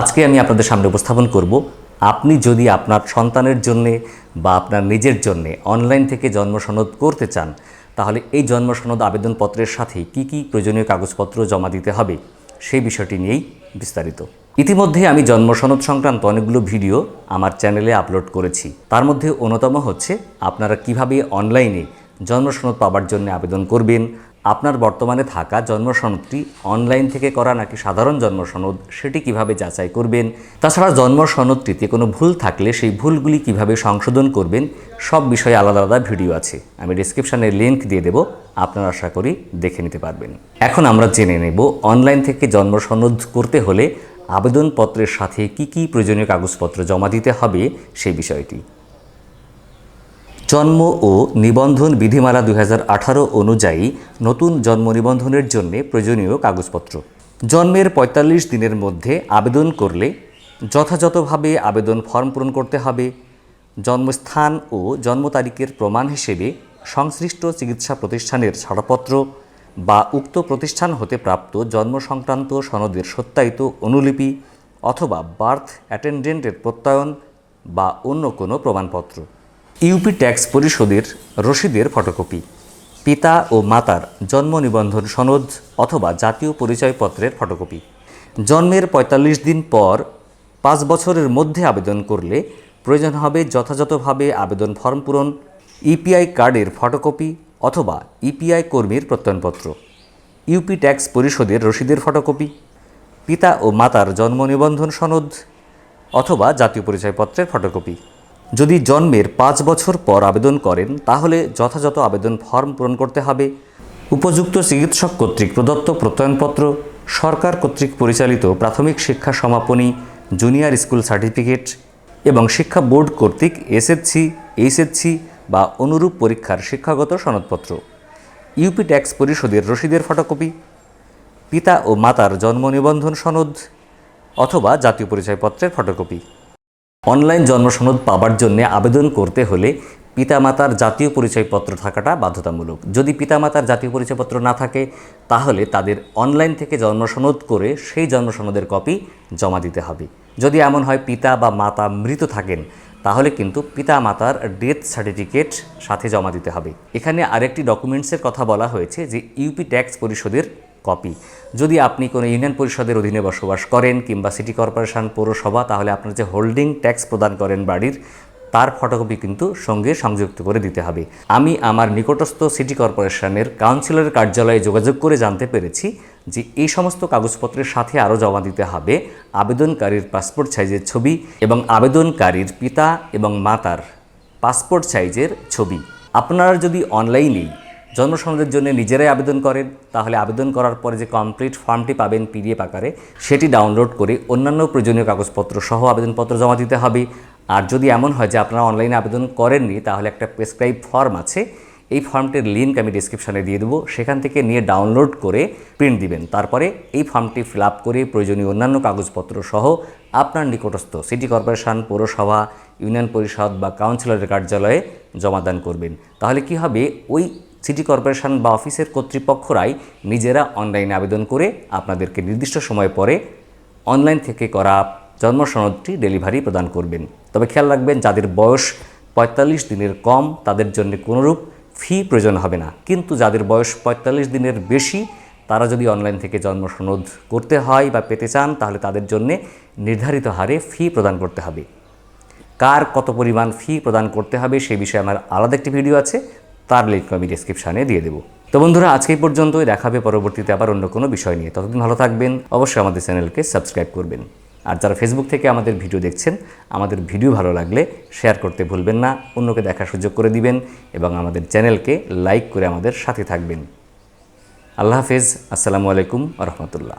আজকে আমি আপনাদের সামনে উপস্থাপন করব, আপনি যদি আপনার সন্তানের জন্যে বা আপনার নিজের জন্যে অনলাইন থেকে জন্ম সনদ করতে চান, তাহলে এই জন্ম সনদ আবেদনপত্রের সাথে কি কি প্রয়োজনীয় কাগজপত্র জমা দিতে হবে, সেই বিষয়টি নিয়েই বিস্তারিত। ইতিমধ্যে আমি জন্ম সনদ সংক্রান্ত অনেকগুলো ভিডিও আমার চ্যানেলে আপলোড করেছি। তার মধ্যে অন্যতম হচ্ছে, আপনারা কীভাবে অনলাইনে জন্ম সনদ পাওয়ার জন্য আবেদন করবেন আপনার বর্তমানে থাকা জন্ম সনদটি অনলাইন থেকে করা নাকি সাধারণ জন্ম সনদ সেটি কীভাবে যাচাই করবেন? তাছাড়া জন্ম সনদটিতে কোনো ভুল থাকলে সেই ভুলগুলি কীভাবে সংশোধন করবেন, সব বিষয়ে আলাদা আলাদা ভিডিও আছে। আমি ডিসক্রিপশানে লিঙ্ক দিয়ে দেব, আপনারা আশা করি দেখে নিতে পারবেন। এখন আমরা জেনে নেব অনলাইন থেকে জন্ম সনদ করতে হলে আবেদনপত্রের সাথে কি কি প্রয়োজনীয় কাগজপত্র জমা দিতে হবে, সেই বিষয়টি। জন্ম ও নিবন্ধন বিধিমালা দু হাজার আঠারো অনুযায়ী নতুন জন্ম নিবন্ধনের জন্য প্রয়োজনীয় কাগজপত্র। জন্মের ৪৫ দিনের মধ্যে আবেদন করলে যথাযথভাবে আবেদন ফর্ম পূরণ করতে হবে। জন্মস্থান ও জন্ম তারিখের প্রমাণ হিসেবে সংশ্লিষ্ট চিকিৎসা প্রতিষ্ঠানের ছাড়পত্র বা উক্ত প্রতিষ্ঠান হতে প্রাপ্ত জন্ম সংক্রান্ত সনদের সত্যায়িত অনুলিপি অথবা বার্থ অ্যাটেন্ডেন্টের প্রত্যয়ন বা অন্য কোনো প্রমাণপত্র। ইউপি ট্যাক্স পরিশোধের রসিদের ফটোকপি। পিতা ও মাতার জন্ম নিবন্ধন সনদ অথবা জাতীয় পরিচয়পত্রের ফটোকপি। জন্মের ৪৫ দিন পর পাঁচ বছরের মধ্যে আবেদন করলে প্রয়োজন হবে যথাযথভাবে আবেদন ফর্ম পূরণ, ইপিআই কার্ডের ফটোকপি অথবা ইপিআই কর্মীর প্রত্যয়নপত্র। ইউপি ট্যাক্স পরিশোধের রসিদের ফটোকপি, পিতা ও মাতার জন্ম নিবন্ধন সনদ অথবা জাতীয় পরিচয়পত্রের ফটোকপি। যদি জন্মের পাঁচ বছর পর আবেদন করেন, তাহলে যথাযথ আবেদন ফর্ম পূরণ করতে হবে। উপযুক্ত চিকিৎসক কর্তৃক প্রদত্ত প্রত্যয়নপত্র, সরকার কর্তৃক পরিচালিত প্রাথমিক শিক্ষা সমাপনী, জুনিয়র স্কুল সার্টিফিকেট এবং শিক্ষা বোর্ড কর্তৃক এসএসসি, এইচএসসি বা অনুরূপ পরীক্ষার শিক্ষাগত সনদপত্র। ইউপি ট্যাক্স পরিষদের রসিদের ফটোকপি, পিতা ও মাতার জন্ম নিবন্ধন সনদ অথবা জাতীয় পরিচয়পত্রের ফটোকপি। অনলাইন জন্ম সনদ পাবার জন্য আবেদন করতে হলে পিতামাতার জাতীয় পরিচয়পত্র থাকাটা বাধ্যতামূলক। যদি পিতামাতার জাতীয় পরিচয়পত্র না থাকে, তাহলে তাদের অনলাইন থেকে জন্ম সনদ করে সেই জন্ম সনদের কপি জমা দিতে হবে। যদি এমন হয় পিতা বা মাতা মৃত থাকেন, তাহলে কিন্তু পিতা মাতার ডেথ সার্টিফিকেট সাথে জমা দিতে হবে। এখানে আরেকটি ডকুমেন্টসের কথা বলা হয়েছে যে ইউপি ট্যাক্স পরিশোধের কপি। যদি আপনি কোনো ইউনিয়ন পরিষদের অধীনে বসবাস করেন কিংবা সিটি কর্পোরেশন, পৌরসভা, তাহলে আপনার যে হোল্ডিং ট্যাক্স প্রদান করেন বাড়ির, তার ফটোকপি কিন্তু সঙ্গে সংযুক্ত করে দিতে হবে। আমি আমার নিকটস্থ সিটি কর্পোরেশনের কাউন্সিলরের কার্যালয়ে যোগাযোগ করে জানতে পেরেছি যে এই সমস্ত কাগজপত্রের সাথে আরও জমা দিতে হবে আবেদনকারীর পাসপোর্ট সাইজের ছবি এবং আবেদনকারীর পিতা এবং মাতার পাসপোর্ট সাইজের ছবি। আপনারা যদি অনলাইনেই জন্ম সনদের জন্য নিজেরাই আবেদন করেন, তাহলে আবেদন করার পরে যে কমপ্লিট ফর্মটি পাবেন পিডিএফ আকারে, সেটি ডাউনলোড করে অন্যান্য প্রয়োজনীয় কাগজপত্র সহ আবেদনপত্র জমা দিতে হবে। আর যদি এমন হয় যে আপনারা অনলাইনে আবেদন করেননি, তাহলে একটা প্রেসক্রাইব ফর্ম আছে। এই ফর্মটির লিঙ্ক আমি ডিসক্রিপশানে দিয়ে দেবো। সেখান থেকে নিয়ে ডাউনলোড করে প্রিন্ট দিবেন। তারপরে এই ফর্মটি ফিল আপ করে প্রয়োজনীয় অন্যান্য কাগজপত্র সহ আপনার নিকটস্থ সিটি কর্পোরেশন পৌরসভা ইউনিয়ন পরিষদ বা কাউন্সিলরের কার্যালয়ে জমাদান করবেন। তাহলে কি হবে? ওই সিটি কর্পোরেশন বা অফিসের কর্তৃপক্ষরাই নিজেরা অনলাইনে আবেদন করে আপনাদেরকে নির্দিষ্ট সময় পরে অনলাইন থেকে করা জন্ম সনদটি ডেলিভারি প্রদান করবেন। তবে খেয়াল রাখবেন, যাদের বয়স পঁয়তাল্লিশ দিনের কম, তাদের জন্য কোনোরূপ ফি প্রয়োজন হবে না। কিন্তু যাদের বয়স পঁয়তাল্লিশ দিনের বেশি, তারা যদি অনলাইন থেকে জন্ম সনদ করতে হয় বা পেতে চান, তাহলে তাদের জন্য নির্ধারিত হারে ফি প্রদান করতে হবে। কার কত পরিমাণ ফি প্রদান করতে হবে সেই বিষয়ে আমার আলাদা একটি ভিডিও আছে। তার লিঙ্ক আমি ডিসক্রিপশানে দিয়ে দেবো। তো বন্ধুরা, আজকে এই পর্যন্তই। দেখাবে পরবর্তীতে আবার অন্য কোনো বিষয় নিয়ে। ততদিন ভালো থাকবেন। অবশ্যই আমাদের চ্যানেলকে সাবস্ক্রাইব করবেন। আর যারা ফেসবুক থেকে আমাদের ভিডিও দেখছেন, আমাদের ভিডিও ভালো লাগলে শেয়ার করতে ভুলবেন না। অন্যকে দেখার সুযোগ করে দিবেন এবং আমাদের চ্যানেলকে লাইক করে আমাদের সাথে থাকবেন। আল্লাহ হাফেজ। আসসালামু আলাইকুম রহমতুল্লাহ।